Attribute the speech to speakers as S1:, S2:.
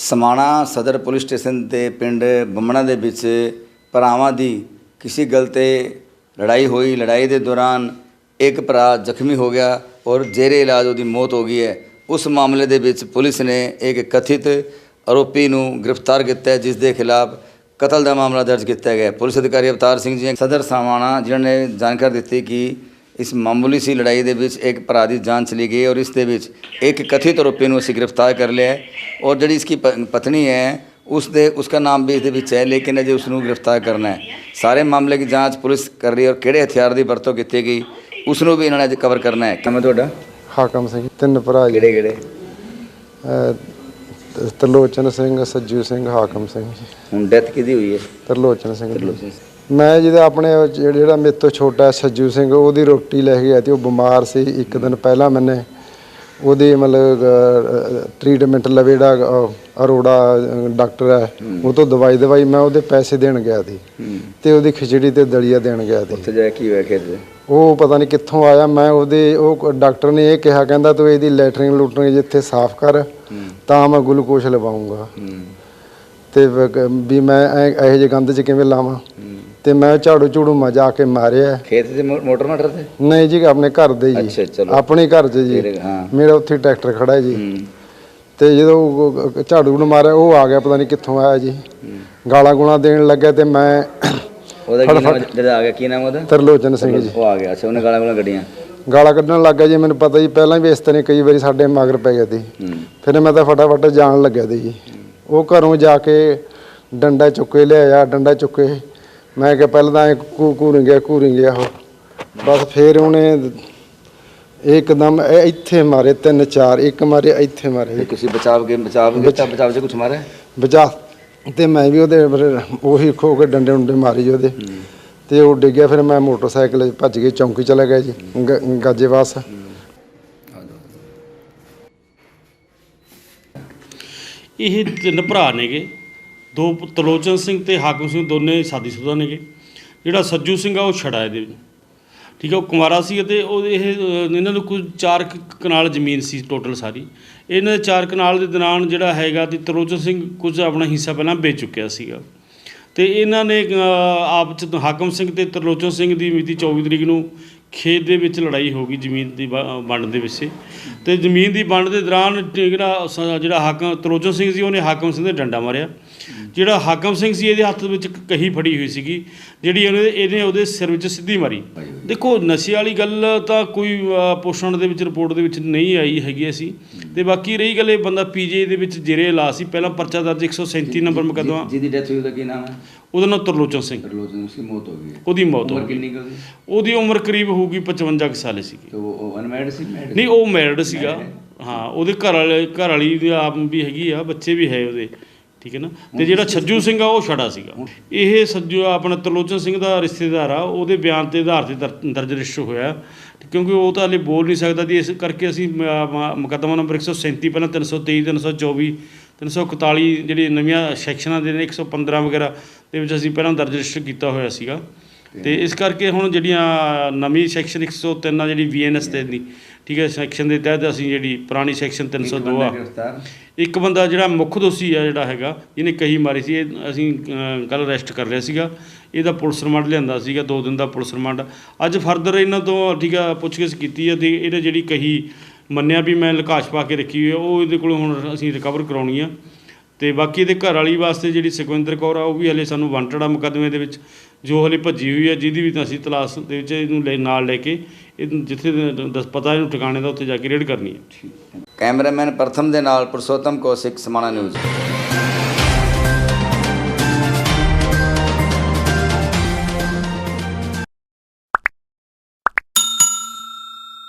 S1: ਸਮਾਣਾ ਸਦਰ police station ਤੇ ਪਿੰਡ ਬੰਮਣਾ ਦੇ ਵਿੱਚ ਭਰਾਵਾਂ ਦੀ ਕਿਸੇ ਗੱਲ ਤੇ ਲੜਾਈ ਹੋਈ। ਲੜਾਈ ਦੇ ਦੌਰਾਨ ਇੱਕ ਭਰਾ ਜ਼ਖਮੀ ਹੋ ਗਿਆ ਔਰ ਜੇਰੇ ਇਲਾਜ ਉਹਦੀ ਮੌਤ ਹੋ ਗਈ ਹੈ। ਉਸ ਮਾਮਲੇ ਦੇ ਵਿੱਚ ਪੁਲਿਸ ਨੇ ਇੱਕ ਕਥਿਤ ਆਰੋਪੀ ਨੂੰ ਗ੍ਰਿਫਤਾਰ ਕੀਤਾ ਜਿਸ ਦੇ ਖਿਲਾਫ ਕਤਲ ਦਾ ਮਾਮਲਾ ਦਰਜ ਕੀਤਾ ਗਿਆ ਪੁਲਿਸ ਅਧਿਕਾਰੀ ਅਵਤਾਰ ਸਿੰਘ ਜੀ, ਸਦਰ ਸਮਾਣਾ, ਜਿਨ੍ਹਾਂ ਨੇ ਜਾਣਕਾਰੀ ਦਿੱਤੀ ਕਿ ਇਸ ਮਾਮੂਲੀ ਸੀ ਲੜਾਈ ਦੇ ਵਿੱਚ ਇੱਕ ਭਰਾ ਦੀ ਜਾਨ ਚਲੀ ਗਈ ਔਰ ਇਸ ਦੇ ਵਿੱਚ ਇੱਕ ਕਥਿਤ ਆਰੋਪੀ ਨੂੰ ਅਸੀਂ ਗ੍ਰਿਫਤਾਰ ਕਰ ਲਿਆ ਹੈ ਔਰ ਜਿਹੜੀ ਇਸकी ਪ- ਪਤਨੀ ਹੈ ਉਸ ਦੇ ਉਸका ਨਾਮ ਵੀ ਇਹਦੇ ਵਿੱਚ ਹੈ ਲੇਕਿਨ ਅਜੇ ਉਸ ਨੂੰ ਗ੍ਰਿਫਤਾਰ ਕਰਨਾ ਹੈ। ਸਾਰੇ ਮਾਮਲੇ ਦੀ ਜਾਂਚ ਪੁਲਿਸ ਕਰ ਰਹੀ ਹੈ ਔਰ ਕਿਹੜੇ ਹਥਿਆਰ ਦੀ ਵਰਤੋਂ ਕੀਤੀ ਗਈ ਉਸ ਨੂੰ ਵੀ ਇਹਨਾਂ ਨੇ ਅੱਜ ਕਵਰ ਕਰਨਾ ਹੈ। ਕਿਵੇਂ ਤੁਹਾਡਾ?
S2: ਹਾਕਮ ਸਿੰਘ ਤਿੰਨ ਭਰਾ ਜੀ।
S1: ਕਿਹੜੇ ਕਿਹੜੇ?
S2: ਅਹ, ਤ- ਤਰਲੋਚਨ ਸਿੰਘ ਸੱਜੂ ਸਿੰਘ ਹਾਕਮ ਸਿੰਘ ਜੀ।
S1: ਹੁਣ ਡੈਥ ਕਿਹਦੀ ਹੋਈ ਹੈ?
S2: ਤਰਲੋਚਨ ਸਿੰਘ ਜੀ। ਮੈਂ ਜਿਹਦਾ ਆਪਣੇ ਜਿਹੜਾ ਮੇਰੇ ਤੋਂ ਛੋਟਾ ਸੱਜੂ ਸਿੰਘ ਉਹਦੀ ਰੋਟੀ ਲੈ ਕੇ ਗਿਆ ਤੇ ਉਹ ਬਿਮਾਰ ਸੀ ਇੱਕ ਦਿਨ ਪਹਿਲਾਂ ਮੈਨੇ। ਉਹਦੀ ਮਤਲਬ ਟ੍ਰੀਟਮੈਂਟ ਲਵੇੜਾ ਅਹ, ਅਰੋੜਾ ਡਾਕਟਰ ਹੈ ਉਹ ਤੋਂ ਦਵਾਈ ਦਵਾਈ ਮੈਂ ਉਹਦੇ ਪੈਸੇ ਦੇਣ ਗਿਆ ਸੀ। ਤੇ ਉਹਦੀ ਖਿਚੜੀ ਤੇ ਦਲੀਆ ਦੇਣ ਗਿਆ ਸੀ।
S1: ਉੱਥੇ ਜਾ ਕੇ ਕੀ ਹੋਇਆ ਖੇਤ ਦੇ?
S2: ਉਹ ਪਤਾ ਨਹੀਂ ਕਿੱਥੋਂ ਆਇਆ ਮੈਂ ਉਹਦੇ ਉਹ ਡਾਕਟਰ ਨੇ ਇਹ ਕਿਹਾ ਕਹਿੰਦਾ ਤੂੰ ਇਹਦੀ ਲੈਟਰਿੰਗ ਲੂਟਰਿੰਗ ਜਿੱਥੇ ਸਾਫ਼ ਕਰ ਤਾਂ ਮੈਂ ਗਲੂਕੋਸ਼ ਲਵਾਉਂਗਾ। ਤੇ ਵ- ਮੈਂ ਇਹੋ ਜਿਹੇ ਗੰਦ 'ਚ ਕਿਵੇਂ ਲਾਵਾਂ? ਤੇ ਮੈਂ ਝਾੜੂ ਝੂੜੂ ਮਜਾ ਕੇ ਮਾਰਿਆ।
S1: ਖੇਤ ਦੇ ਮੋ- ਮੋਟਰ ਮਟਰ ਤੇ?
S2: ਨਹੀਂ ਜੀ ਆਪਣੇ ਘਰ ਦੇ
S1: ਅੱਛਾ,
S2: ਜੀ
S1: ਚਲੋ।
S2: ਆਪਣੇ ਘਰ 'ਚ ਜੀ।
S1: ਤੇਰੇ- ਹਾਂ।
S2: ਮੇਰਾ ਉੱਥੇ ਟਰੈਕਟਰ ਖੜਾ ਹੈ ਜੀ।
S1: ਹੂੰ।
S2: ਤੇ ਜਦੋਂ ਉਹ ਝਾੜੂ ਨੂੰ ਮਾਰਿਆ ਉਹ ਆ ਗਿਆ ਪਤਾ ਨਹੀਂ ਕਿੱਥੋਂ ਆਇਆ ਜੀ। ਗਾਲਾਂ ਗੁਲਾਂ ਦੇਣ ਲੱਗਾ ਤੇ ਮੈਂ
S1: ਉਹਦਾ ਕੀ ਨਾਮ ਜਿਹੜਾ ਆ ਗਿਆ ਕੀ ਨਾਮ ਉਹਦਾ?
S2: ਤਰਲੋਚਨ ਸਿੰਘ ਜੀ।
S1: ਉਹ ਆ ਗਿਆ। ਅੱਛਾ ਉਹਨੇ ਗਾਲਾਂ ਗਾਲਾਂ ਕੱਢੀਆਂ।
S2: ਗਾਲਾਂ ਕੱਢਣ ਲੱਗਾ ਜੀ ਮੈਨੂੰ ਪਤਾ ਜੀ ਪਹਿਲਾਂ ਵੀ ਇਸ ਤਰ੍ਹਾਂ ਕਈ ਵਾਰੀ ਸਾਡੇ ਮਗਰ ਪੈ ਗਿਆ ਸੀ।
S1: ਹੂੰ।
S2: ਫਿਰ ਮੈਂ ਤਾਂ ਫਟਾਫਟ ਜਾਣ ਲੱਗਿਆ ਤੇ ਜੀ। ਉਹ ਘਰੋਂ ਜਾ ਕੇ ਡੰਡਾ ਚੁੱਕੇ ਲਿਆਇਆ ਡੰਡਾ ਚੁੱਕੇ ਮੈਂ ਕਿਹਾ ਪਹਿਲਾਂ ਤਾਂ ਕੂ ਕੂਰਿੰ ਗਿਆ ਕੂਰਿੰ ਗਿਆ ਉਹ। ਬਸ ਫਿਰ ਉਹਨੇ ਇੱਕਦਮ ਇਹ ਇੱਥੇ ਮਾਰੇ ਤਿੰਨ ਚਾਰ ਇੱਕ ਮਾਰੇ ਇੱਥੇ ਮਾਰੇ।
S1: ਤੇ ਤੁਸੀਂ ਬਚਾਵ ਕੇ ਬਚਾਵ ਕੀਤਾ ਬਚਾਵ ਚ ਕੁਝ ਮਾਰਿਆ?
S2: ਬਚਾ ਤੇ ਮੈਂ ਵੀ ਉਹਦੇ ਫਿਰ ਉਹੀ ਖੋ ਕੇ ਡੰਡੇ ਡੰਡੇ ਮਾਰੀ ਜੀ ਉਹਦੇ। ਤੇ ਉਹ ਡਿੱਗਿਆ ਫਿਰ ਮੈਂ ਮੋਟਰਸਾਈਕਲ 'ਚ ਭੱਜ ਕੇ ਚੌਂਕੀ ਚਲਾ ਗਿਆ ਜੀ ਗ- ਗਾਜੇਵਾਸ
S3: ਇਹ ਤਿੰਨ ਭਰਾ ਨੇਗੇ। ਦੋ ਪ- ਤਰਲੋਚਨ ਸਿੰਘ ਤੇ ਹਾਕਮ ਸਿੰਘ ਦੋਨੇ ਸ਼ਾਦੀशुदा ਨੇਗੇ। ਜਿਹੜਾ ਸੱਜੂ ਸਿੰਘ ਆ, ਉਹ ਛੜਾ ਇਹਦੇ ਠੀਕ ਹੈ ਉਹ ਕੁਮਾਰਾ ਸੀ ਅਤੇ ਉਹ ਇਹ ਇਹਨਾਂ ਨੂੰ ਕੁਝ ਚਾਰ ਕਨਾਲ ਜ਼ਮੀਨ ਸੀ ਟੋਟਲ ਸਾਰੀ। ਇਹਨਾਂ ਦੇ ਚਾਰ ਕਨਾਲ ਦੇ ਦੌਰਾਨ ਜਿਹੜਾ ਹੈਗਾ ਤੇ ਤਰਲੋਚਨ ਸਿੰਘ ਕੁਝ ਆਪਣਾ ਹਿੱਸਾ ਪਹਿਲਾਂ ਵੇਚ ਚੁੱਕਿਆ ਸੀਗਾ। ਤੇ ਇਹਨਾਂ ਨੇ ਆਪ ਚ ਹਾਕਮ ਸਿੰਘ ਤੇ ਤਰਲੋਚਨ ਸਿੰਘ ਦੀ ਮਿਤੀ 24 ਤਰੀਕ ਨੂੰ ਖੇਤ ਦੇ ਵਿੱਚ ਲੜਾਈ ਹੋ ਗਈ ਜ਼ਮੀਨ ਦੀ ਵ- ਵੰਡ ਦੇ ਵਿੱਚ। ਤੇ ਜ਼ਮੀਨ ਦੀ ਵੰਡ ਦੇ ਦੌਰਾਨ ਜਿਹੜਾ ਸ- ਜਿਹੜਾ ਹਾਕਮ ਤਰੋਜਨ ਸਿੰਘ ਸੀ, ਉਹਨੇ ਹਾਕਮ ਸਿੰਘ ਦੇ ਡੰਡਾ ਮਾਰਿਆ। ਜਿਹੜਾ ਹਾਕਮ ਸਿੰਘ ਸੀ, ਇਹਦੇ ਹੱਥ ਵਿੱਚ ਇੱਕ ਕਹੀ ਫੜੀ ਹੋਈ ਸੀਗੀ, ਜਿਹੜੀ ਉਹਨੇ, ਇਹਨੇ ਉਹਦੇ ਸਿਰ ਵਿੱਚ ਸਿੱਧੀ ਮਾਰੀ। ਦੇਖੋ ਨਸ਼ੇ ਵਾਲੀ ਗੱਲ ਤਾਂ ਕੋਈ ਪੋਸ਼ਣ ਦੇ ਵਿੱਚ ਰਿਪੋਰਟ ਦੇ ਵਿੱਚ ਨਹੀਂ ਆਈ ਹੈਗੀ ਅਸੀਂ ਤੇ ਬਾਕੀ ਰਹੀ ਗੱਲ ਇਹ ਬੰਦਾ ਪੀਜੇ ਦੇ ਵਿੱਚ ਜੇਰੇ ਲਾ ਸੀ। ਪਹਿਲਾਂ ਪਰਚਾ ਦਰਜ 137 ਨੰਬਰ ਮੁਕੱਦਮਾ।
S1: ਜਿਹਦੀ ਡੈਥ ਹੋਈ ਉਹਦਾ ਕੀ ਨਾਮ ਹੈ?
S3: ਉਹਦਾ ਨਾਮ ਤਰਲੋਚਨ ਸਿੰਘ।
S1: ਤਰਲੋਚਨ ਉਸकी ਮੌਤ ਹੋ ਗਈ
S3: ਉਹਦੀ ਮੌਤ ਹੋ
S1: ਉਮਰ
S3: ਗਈ।
S1: ਕਿੰਨੀ ਕੁ ਉਹਦੀ?
S3: ਉਮਰ ਕਰੀਬ ਹੋਊਗੀ 55 ਕੁ ਸਾਲ ਸੀਗੀ।
S1: ਉਹ ਉਹ ਅਨਮੈਰਿਡ ਸੀ
S3: ਨਹੀਂ ਉਹ ਮੈਰਿਡ ਸੀਗਾ। ਹਾਂ ਉਹਦੇ ਘਰ ਵਾਲੇ ਘਰ ਵਾਲੀ ਆਪ ਵੀ ਹੈਗੀ ਆ ਬੱਚੇ ਵੀ ਹੈ ਉਹਦੇ। ਠੀਕ ਹੈ ਨਾ? ਤੇ ਜਿਹੜਾ ਛੱਜੂ ਸਿੰਘ ਆ ਉਹ ਛੜਾ ਸੀਗਾ। ਇਹ ਸੱਜੂ ਆਪਣਾ ਤਰਲੋਚਨ ਸਿੰਘ ਦਾ ਰਿਸ਼ਤੇਦਾਰ ਆ ਉਹਦੇ ਬਿਆਨ ਤੇ ਆਧਾਰ ਤੇ ਦਰ- ਦਰਜ ਰਜਿਸਟਰ ਹੋਇਆ। ਕਿਉਂਕਿ ਉਹ ਤਾਂ ਹਲੇ ਬੋਲ ਨਹੀਂ ਸਕਦਾ ਦੀ ਇਸ ਕਰਕੇ ਅਸੀਂ ਮੁਕੱਦਮਾ ਨੰਬਰ 137 ਪਹਿਲਾਂ 323 324 341 ਜਿਹੜੀ ਨਵੀਆਂ ਸੈਕਸ਼ਨਾਂ ਦੇ ਨੇ 115 ਵਗੈਰਾ ਦੇ ਵਿੱਚ ਅਸੀਂ ਪਹਿਲਾਂ ਦਰਜ ਰਜਿਸਟਰ ਕੀਤਾ ਹੋਇਆ ਸੀਗਾ। ਤੇ ਇਸ ਕਰਕੇ ਹੁਣ ਜਿਹੜੀਆਂ ਨਵੀਂ ਸੈਕਸ਼ਨ 103 ਆ ਜਿਹੜੀ ਵੀਐਨਐਸ ਤੇ ਦੀ ਠੀਕ ਹੈ ਸੈਕਸ਼ਨ ਦੇ ਤਹਿਤ ਅਸੀਂ ਜਿਹੜੀ ਪੁਰਾਣੀ ਸੈਕਸ਼ਨ 302 ਆ। ਇੱਕ ਬੰਦਾ ਜਿਹੜਾ ਮੁੱਖ ਦੋਸ਼ੀ ਆ ਜਿਹੜਾ ਹੈਗਾ ਜਿਹਨੇ ਕਹੀ ਮਾਰੀ ਸੀ ਇਹ ਅਸੀਂ ਕੱਲ ਅਰੈਸਟ ਕਰ ਲਿਆ ਸੀਗਾ। ਇਹਦਾ ਪੁਲਿਸ ਰਿਮਾਂਡ ਲਿਆਂਦਾ ਸੀਗਾ 2 ਦਿਨ ਦਾ ਪੁਲਿਸ ਰਿਮਾਂਡ। ਅੱਜ ਫਰਦਰ ਇਹਨਾਂ ਤੋਂ ਠੀਕ ਆ ਪੁੱਛਗਿੱਛ ਕੀਤੀ ਆ ਤੇ ਇਹਨੇ ਜਿਹੜੀ ਕਹੀ ਮੰਨਿਆ ਵੀ ਮੈਂ ਲਕਾਸ਼ ਪਾ ਕੇ ਰੱਖੀ ਹੋਈ ਆ ਉਹ ਇਹਦੇ ਕੋਲੋਂ ਹੁਣ ਅਸੀਂ ਰਿਕਵਰ ਕਰਾਉਣੀ ਆ। ਤੇ ਬਾਕੀ ਇਹਦੇ ਘਰ ਵਾਲੀ ਵਾਸਤੇ ਜਿਹੜੀ ਸੁਖਵਿੰਦਰ ਕੌਰ ਆ ਉਹ ਵੀ ਹਲੇ ਸਾਨੂੰ ਵਾਂਟਡ ਆ ਮੁਕੱਦਮੇ ਦੇ ਵਿੱਚ। ਜੋ ਹਲੇ ਭੱਜੀ ਹੋਈ ਹੈ, ਜਿਹਦੀ ਵੀ ਤਾਂ ਅਸੀਂ ਤਲਾਸ਼ ਦੇ ਵਿੱਚ ਇਹਨੂੰ ਲੈ, ਨਾਲ ਲੈ ਕੇ ਇਹ ਜਿੱਥੇ ਦੱਸ ਪਤਾ ਇਹਨੂੰ ਠਿਕਾਣੇ ਦਾ ਉੱਥੇ ਜਾ ਕੇ ਰੇਡ ਕਰਨੀ ਹੈ।
S1: ਕੈਮਰਾਮੈਨ ਪ੍ਰਥਮ ਦੇ ਨਾਲ ਪੁਰਸ਼ੋਤਮ ਕੌਸ਼ਿਕ, ਸਮਾਣਾ ਨਿਊਜ਼।